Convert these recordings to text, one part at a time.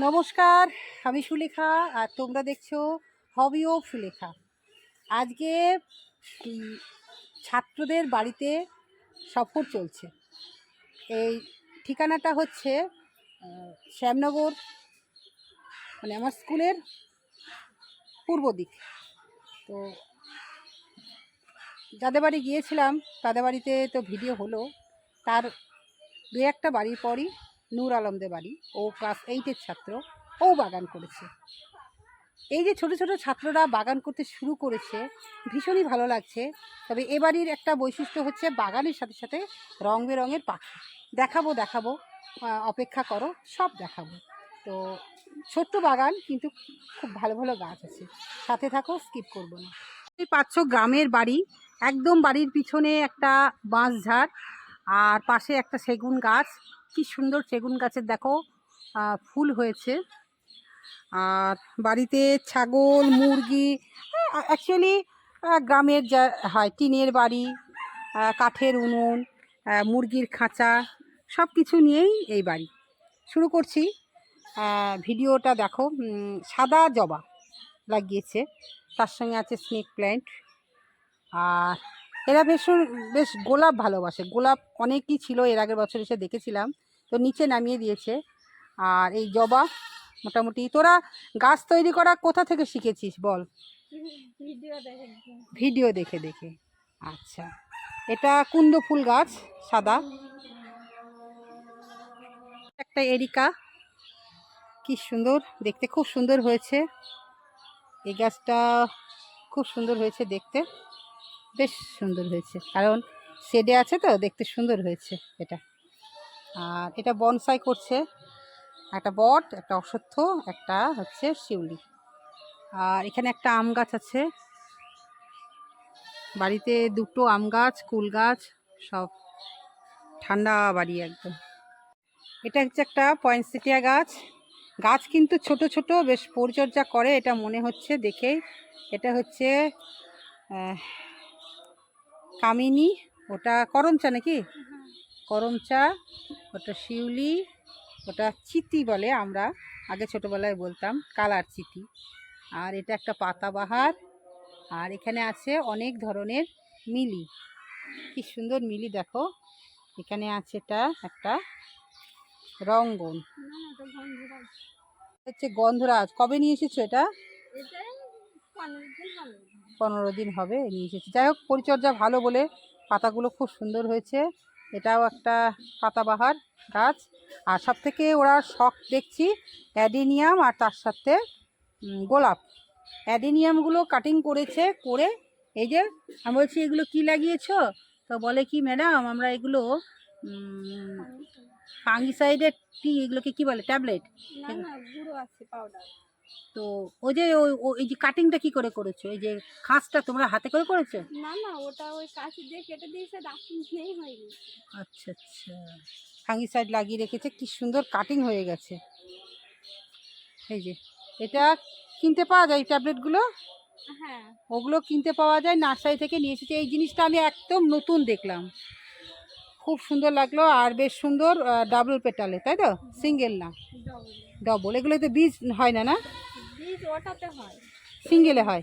নমস্কার, আমি সুলেখা আর তোমরা দেখছ হবি ও সুলেখা। আজকে ছাত্রদের বাড়িতে সফর চলছে। এই ঠিকানাটা হচ্ছে শ্যামনগর মানে আমার স্কুলের পূর্ব দিক। তো যাদের বাড়ি গিয়েছিলাম, তাদের বাড়িতে তো ভিডিও হলো। তার দু একটা বাড়ির পরই নূর আলমদের বাড়ি। ও ক্লাস এইটের ছাত্র। ও বাগান করেছে। এই যে ছোট ছোট ছাত্ররা বাগান করতে শুরু করেছে, ভীষণই ভালো লাগছে। তবে এ বাড়ির একটা বৈশিষ্ট্য হচ্ছে বাগানের সাথে সাথে রং বেরঙের পাখি। দেখাবো দেখাবো অপেক্ষা করো, সব দেখাবো। তো ছোট্ট বাগান, কিন্তু খুব ভালো ভালো গাছ আছে। সাথে থাকো স্কিপ করব না। পাচ্ছ গ্রামের বাড়ি। একদম বাড়ির পিছনে একটা বাঁশ ঝাড় আর পাশে একটা সেগুন গাছ। কি সুন্দর সেগুন গাছের দেখো ফুল হয়েছে। আর বাড়িতে ছাগল, মুরগি অ্যাকচুয়ালি গ্রামের যা, হয়, টিনের বাড়ি কাঠের উনুন মুরগির খাঁচা সব কিছু নিয়েই এই বাড়ি। শুরু করছি। ভিডিওটা দেখো সাদা জবা লাগিয়েছে। তার সঙ্গে আছে স্নেক প্ল্যান্ট। আর এরা ভীষণ বেশ গোলাপ ভালোবাসে। গোলাপ অনেকই ছিল, এর আগের বছর এসে দেখেছিলাম। তো নিচে নামিয়ে দিয়েছে। আর এই জবা মোটামুটি। তোরা গাছ তৈরি করা কোথা থেকে শিখেছিস বল? ভিডিও দেখে দেখে। আচ্ছা। এটা কুন্দ ফুল গাছ, সাদা। একটা এরিকা। কি সুন্দর, দেখতে খুব সুন্দর হয়েছে। এই গাছটা খুব সুন্দর হয়েছে দেখতে। বেশ সুন্দর হয়েছে। কারণ শেডে আছে তো, দেখতে সুন্দর হয়েছে এটা। আর এটা বনসাই করছে। একটা বট, একটা অশ্বত্থ, একটা হচ্ছে শিউলি। আর এখানে একটা আম গাছ আছে। বাড়িতে দুটো আম গাছ, কুল গাছ, সব ঠান্ডা বাড়ি একদম। এটা হচ্ছে একটা পয়েন্টসিটিয়া গাছ। গাছ কিন্তু ছোট ছোট, বেশ পরিচর্যা করে, এটা মনে হচ্ছে দেখেই। এটা হচ্ছে কামিনী, ওটা করমচা নাকি? করমচা, ওটা শিউলি, ওটা চিতি বলে আমরা আগে ছোটোবেলায় বলতাম, কালার চিতি। আর এটা একটা পাতাবাহার, আর এখানে আছে অনেক ধরনের মিলি। কি সুন্দর মিলি দেখো। এখানে আছে এটা একটা রঙ্গন। হচ্ছে গন্ধরাজ। কবে নিয়ে এসেছ এটা? পনেরো দিন হবে নিয়ে এসেছি। যাই হোক, পরিচর্যা ভালো বলে পাতাগুলো খুব সুন্দর হয়েছে। এটাও একটা পাতাবাহার গাছ। আর সব থেকে ওরা শখ দেখছি, অ্যাডেনিয়াম আর তার সাথে গোলাপ। অ্যাডেনিয়ামগুলো কাটিং করেছে, করে এই যে আমি বলছি, এগুলো কি লাগিয়েছ? তো বলে কি, ম্যাডাম, আমরা এগুলো ফাঙ্গিসাইডের টি এগুলোকে কি বলে, ট্যাবলেট? গুঁড়ো আছে পাউডার তো ওই যে ওই যে কাটিংটা কি করে করেছ? এই যে খাসটা তোমরা হাতে করে করেছ? না না ওটা ওই কাঁচি দিয়ে কেটে দিয়েছে দাঁতিন নেই হয়নি। আচ্ছা আচ্ছা। ফাঙ্গিসাইড লাগিয়ে রেখেছে কি সুন্দর কাটিং হয়ে গেছে। এই যে এটা কিনতে পাওয়া যায় এই ট্যাবলেটগুলো হ্যাঁ। ওগুলো কিনতে পাওয়া যায় নার্সারি থেকে নিয়ে এসেছি। এই জিনিসটা আমি একদম নতুন দেখলাম। খুব সুন্দর লাগল আর বেশ সুন্দর ডাবল পেটালে তাই তো? সিঙ্গেল না। ডবল এগুলোতে বীজ হয় না না? বীজ ওটাতে হয়। সিঙ্গেলে হয়?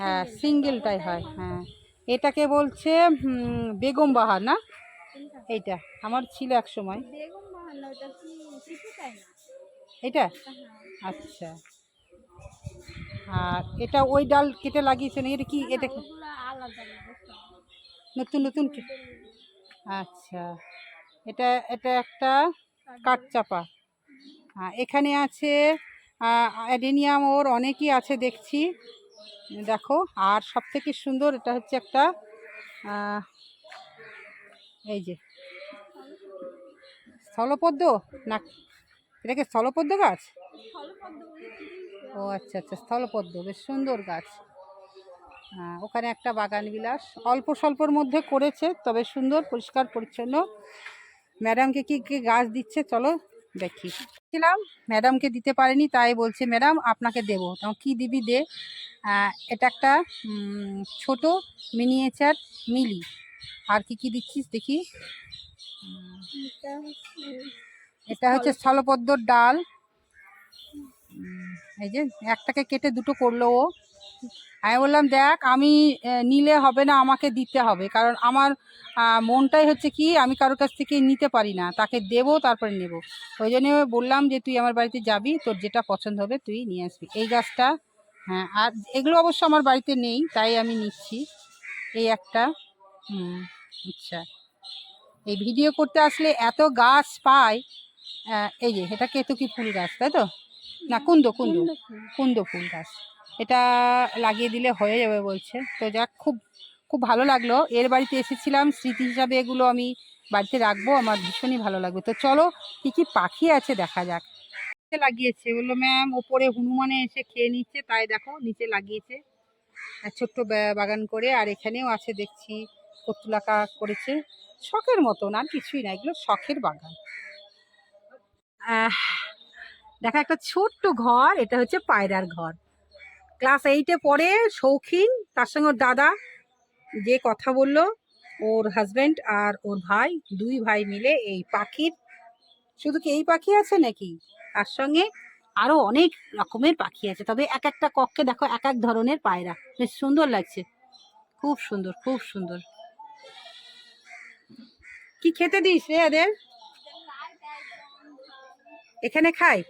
হ্যাঁ হ্যাঁ। সিঙ্গেলটাই হয় হ্যাঁ। এটাকে বলছে বেগম বাহার না? এইটা আমার ছিল এক সময়। এটা? হ্যাঁ। আচ্ছা। আর এটা ওই ডাল কেটে লাগিয়েছেন এটা কি না, এটা কি? বুঝতে নতুন নতুন আচ্ছা। এটা এটা একটা কাঠচাপা এখানে আছে অ্যাডেনিয়াম ওর অনেকই আছে দেখছি। দেখো, আর সব থেকে সুন্দর এটা হচ্ছে একটা এই যে, স্থলপদ্ম? না এটাকে স্থলপদ্ম গাছ? ও আচ্ছা আচ্ছা স্থলপদ্ম, বেশ সুন্দর গাছ। ওখানে একটা বাগান বিলাস। অল্প স্বল্পর মধ্যে করেছে, তবে সুন্দর, পরিষ্কার, পরিচ্ছন্ন। ম্যাডামকে কি কি গাছ দিচ্ছে? চলো দেখি। ছিলাম ম্যাডামকে দিতে পারেনি, তাই বলছে, ম্যাডাম, আপনাকে দেবো। তখন কি দিবি দে? এটা একটা ছোট মিনিয়েচার মিলি। আর কি কি দিচ্ছিস দেখি। এটা হচ্ছে স্থলপদ্মর ডাল। এই যে, একটাকে কেটে দুটো করল ও। আমি বললাম দেখ আমি নিলে হবে না আমাকে দিতে হবে। কারণ আমার মনটাই হচ্ছে কি আমি কারোর কাছ থেকে নিতে পারি না। তাকে দেবো তারপরে নেব। ওই জন্য বললাম যে তুই আমার বাড়িতে যাবি তোর যেটা পছন্দ হবে তুই নিয়ে আসবি। এই গাছটা হ্যাঁ আর এগুলো অবশ্য আমার বাড়িতে নেই তাই আমি নিচ্ছি। এই একটা হুম আচ্ছা। এই ভিডিও করতে আসলে এত গাছ পায় আহ, এই যে এটা কেতকি ফুল গাছ তাই তো? না কুন্দ কুন্দ। কুন্দ ফুল গাছ। এটা লাগিয়ে দিলে হয়ে যাবে বলছে। তো যাক, খুব খুব ভালো লাগল। এর বাড়িতে এসেছিলাম, স্মৃতি হিসাবে এগুলো আমি বাড়িতে রাখব, আমার ভীষণই ভালো লাগবে। তো চলো, কী কী পাখি আছে দেখা যাক। লাগিয়েছে, বলল, ম্যাম, ওপরে হনুমানে এসে খেয়ে নিচ্ছে, তাই দেখো, নিচে লাগিয়েছে। ছোট্ট বাগান করে, আর এখানেও আছে, দেখছি কতুলাকা করেছে। শখের মতন, আর কিছুই না, এগুলো শখের বাগান। দেখা, একটা ছোট্ট ঘর, এটা হচ্ছে পায়রার ঘর। ক্লাস এইটে পড়ে শৌখিন, তার সঙ্গে ওর দাদা যে কথা বলল, ওর হাজব্যান্ড আর ওর ভাই, দুই ভাই মিলে এই পাখির, শুধু কি এই পাখি আছে নাকি? তার সঙ্গে আরও অনেক রকমের পাখি আছে, তবে এক একটা কক্ষে দেখো এক এক ধরনের পায়রা, বেশ সুন্দর লাগছে। খুব সুন্দর খুব সুন্দর। কি খেতে দিস রে এদের? এখানে খাই।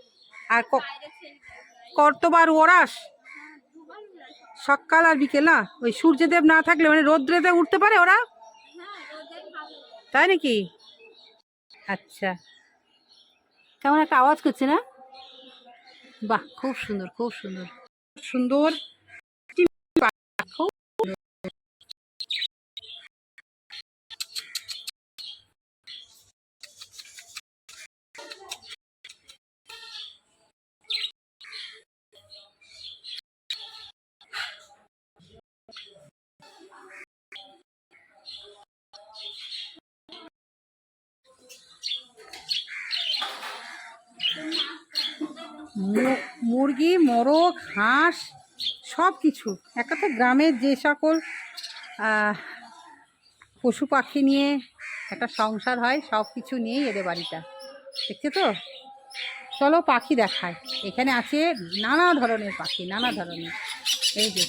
আর ক- কতবার ওরাস। সকাল আর বিকেল ওই সূর্যদেব না থাকলে মানে রোদ্রেতে উঠতে পারে ওরা? তাই নাকি? আচ্ছা। কেমন একটা আওয়াজ করছে না? বাহ, খুব সুন্দর খুব সুন্দর। সুন্দর খুব মু- মুরগি, মোরগ, হাঁস সব কিছু এক কথা গ্রামের যে সকল পশু পাখি নিয়ে একটা সংসার হয় সব কিছু নিয়েই এদের বাড়িটা। দেখছ তো? চলো পাখি দেখায় এখানে আছে নানা ধরনের পাখি, নানা ধরনের। এই যে,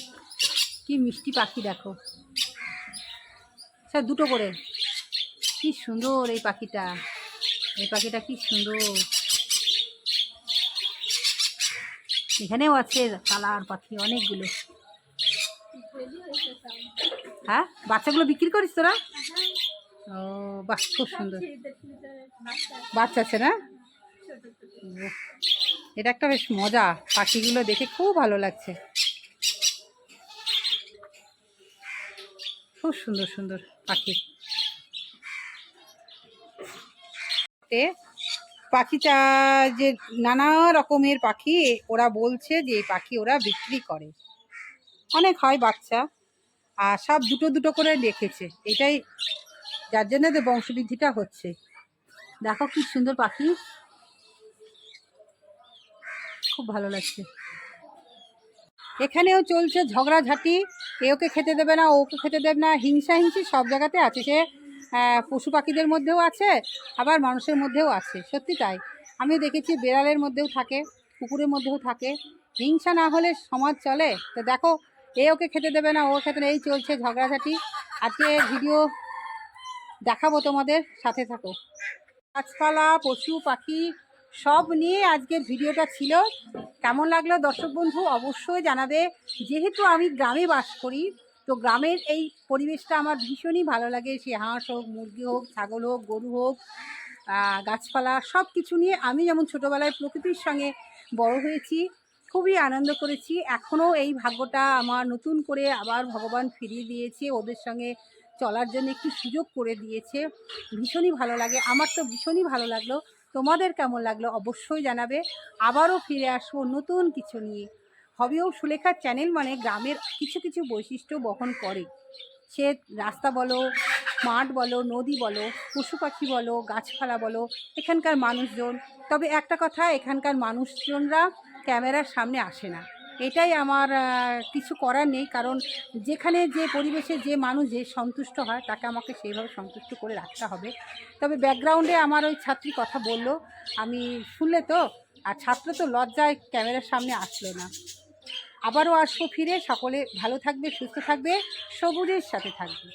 কি মিষ্টি পাখি দেখো। স্যার দুটো করে। কি সুন্দর এই পাখিটা। এই পাখিটা কি সুন্দর। এখানেও আছে কালার পাখি অনেকগুলো। হ্যাঁ? বাচ্চাগুলো বিক্রি করিস তোরা? ও, বাহ, খুব সুন্দর। বাচ্চা আছে না? এটা একটা বেশ মজা। পাখিগুলো দেখে খুব ভালো লাগছে। খুব সুন্দর সুন্দর পাখি। পাখিটা যে নানা রকমের পাখি, ওরা বলছে যে এই পাখি ওরা বিক্রি করে। অনেক হয় বাচ্চা, আর সব দুটো দুটো করে রেখেছে এটাই, যার জন্য তো বংশবৃদ্ধিটা হচ্ছে। দেখো কি সুন্দর পাখি। খুব ভালো লাগছে। এখানেও চলছে ঝগড়াঝাটি। এ ওকে খেতে দেবে না, ওকে খেতে দেবে না। হিংসা হিংসি সব জায়গাতে আছে। সে পশু পাখিদের মধ্যেও আছে, আবার মানুষের মধ্যেও আছে। সত্যি তাই। আমি দেখেছি বেড়ালের মধ্যেও থাকে কুকুরের মধ্যেও থাকে। হিংসা না হলে সমাজ চলে। তো দেখো, এ ওকে খেতে দেবে না, ও খেতে এই চলছে ঝগড়াঝাটি। আজকে ভিডিও দেখাবো তোমাদের সাথে থাকো। গাছপালা, পশু, পাখি, সব নিয়ে আজকের ভিডিওটা ছিল। কেমন লাগল দর্শক বন্ধু, অবশ্যই জানাবে। যেহেতু আমি গ্রামে বাস করি তো গ্রামের এই পরিবেশটা আমার ভীষণই ভালো লাগে। সে হাঁস হোক, মুরগি হোক, ছাগল হোক, গরু হোক গাছপালা সব কিছু নিয়ে আমি যেমন ছোটোবেলায় প্রকৃতির সঙ্গে বড় হয়েছি, খুবই আনন্দ করেছি। এখনও এই ভাগ্যটা আমার নতুন করে আবার ভগবান ফিরিয়ে দিয়েছে, ওদের সঙ্গে চলার জন্য একটু সুযোগ করে দিয়েছে। ভীষণই ভালো লাগে। আমার তো ভীষণই ভালো লাগল। তোমাদের কেমন লাগল অবশ্যই জানাবে। আবারও ফিরে আসব নতুন কিছু নিয়ে। হবেও সুলেখার চ্যানেল মানে গ্রামের কিছু কিছু বৈশিষ্ট্য বহন করে। সে রাস্তা বলো, মাঠ বলো, নদী বলো পশু পাখি বলো, গাছপালা বলো, এখানকার মানুষজন। তবে একটা কথা, এখানকার মানুষজনরা ক্যামেরার সামনে আসে না। এটাই আমার কিছু করার নেই। কারণ যেখানে যে পরিবেশে যে মানুষ যে সন্তুষ্ট হয়, তাকে আমাকে সেইভাবে সন্তুষ্ট করে রাখতে হবে। তবে ব্যাকগ্রাউন্ডে আমার ওই ছাত্রী কথা বলল, আমি শুনলে তো? আর ছাত্র তো লজ্জায় ক্যামেরার সামনে আসলো না। আবারও আসব ফিরে। সকলে ভালো থাকবে সুস্থ থাকবে সবুজের সাথে থাকবে।